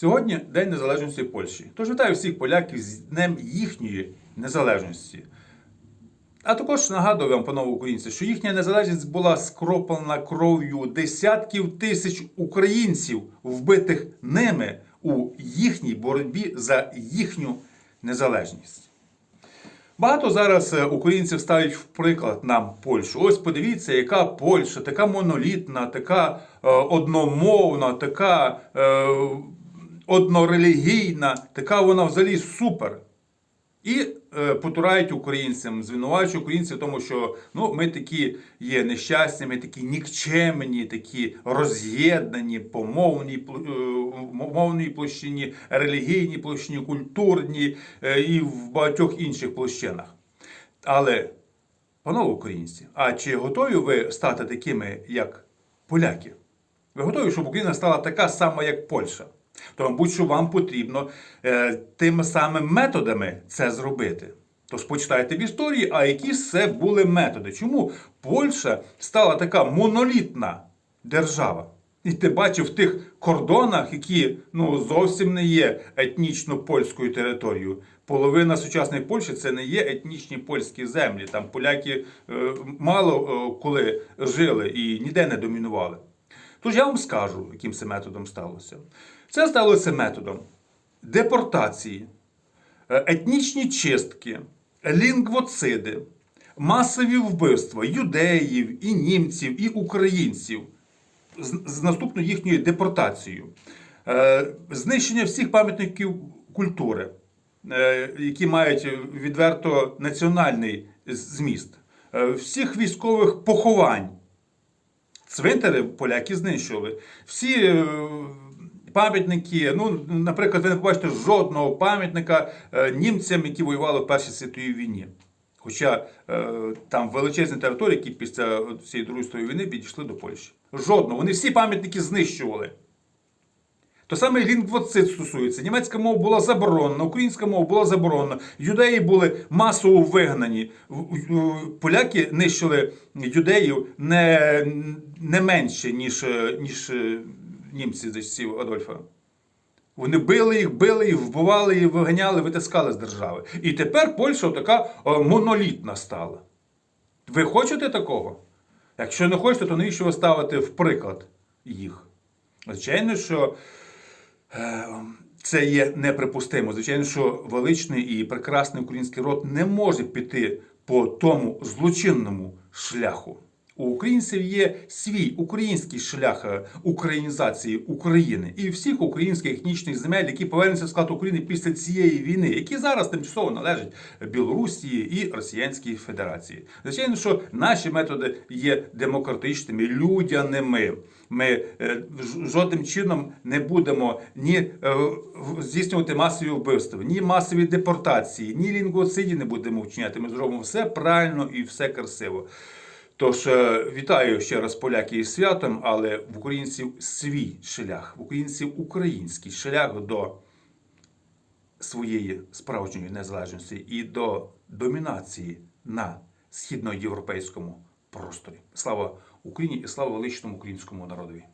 Сьогодні День Незалежності Польщі. Тож вітаю всіх поляків з Днем їхньої незалежності. А також нагадую вам, панове українці, що їхня незалежність була скроплена кров'ю десятків тисяч українців, вбитих ними у їхній боротьбі за їхню незалежність. Багато зараз е, українців ставлять в приклад нам Польщу. Ось подивіться, яка Польща, така монолітна, така е, одномовна, така е, однорелігійна, така вона взагалі супер. І е, потурають українцям, звинувачують українців тому, що ну, ми такі є нещасні, ми такі нікчемні, такі роз'єднані по мовній, е, площині, релігійній площині, культурній е, і в багатьох інших площинах. Але, панове українці, а чи готові ви стати такими, як поляки? Ви готові, щоб Україна стала така сама, як Польща? То, мабуть, що вам потрібно е, тими самими методами це зробити. Тож почитайте в історії, а які це були методи. Чому Польща стала така монолітна держава? І ти бачив в тих кордонах, які ну, зовсім не є етнічно польською територією. Половина сучасної Польщі це не є етнічні польські землі. Там поляки е, мало е, коли жили і ніде не домінували. Тож я вам скажу, яким це методом сталося. Це сталося методом депортації, е, етнічні чистки, лінгвоциди, масові вбивства юдеїв, і німців, і українців з, наступною їхньою депортацією, е, знищення всіх пам'ятників культури, е, які мають відверто національний зміст, всіх військових поховань. Цвинтари поляки знищували. Всі е, пам'ятники, ну, наприклад, ви не побачите жодного пам'ятника е, німцям, які воювали в Першій світовій війні. Хоча е, там величезні території, які після цієї Другої світової війни підійшли до Польщі. Жодного. Вони всі пам'ятники знищували. То саме лінгвоцит стосується. Німецька мова була заборонена, українська мова була заборонена, юдеї були масово вигнані. Поляки нищили юдеїв не, не менше, ніж, ніж е, німці за Адольфа. Вони били їх, били їх, вбивали їх, виганяли, витискали з держави. І тепер Польща така е, монолітна стала. Ви хочете такого? Якщо не хочете, то навіщо ви ставите в приклад їх? Звичайно, що це є неприпустимо. Звичайно, що величний і прекрасний український род не може піти по тому злочинному шляху. У українців є свій український шлях е, українізації України і всіх українських етнічних земель, які повернуться в склад України після цієї війни, які зараз тимчасово належать Білорусі і Росіянській Федерації. Звичайно, що наші методи є демократичними, людяними. Ми е, жодним чином не будемо ні е, здійснювати масові вбивства, ні масові депортації, ні лінгвоцидів не будемо вчиняти. Ми зробимо все правильно і все красиво. Тож е, вітаю ще раз поляки із святом, але в українців свій шлях, в українців український шлях до своєї справжньої незалежності і до домінації на східноєвропейському просторі. Слава Україні і слава величному українському народові!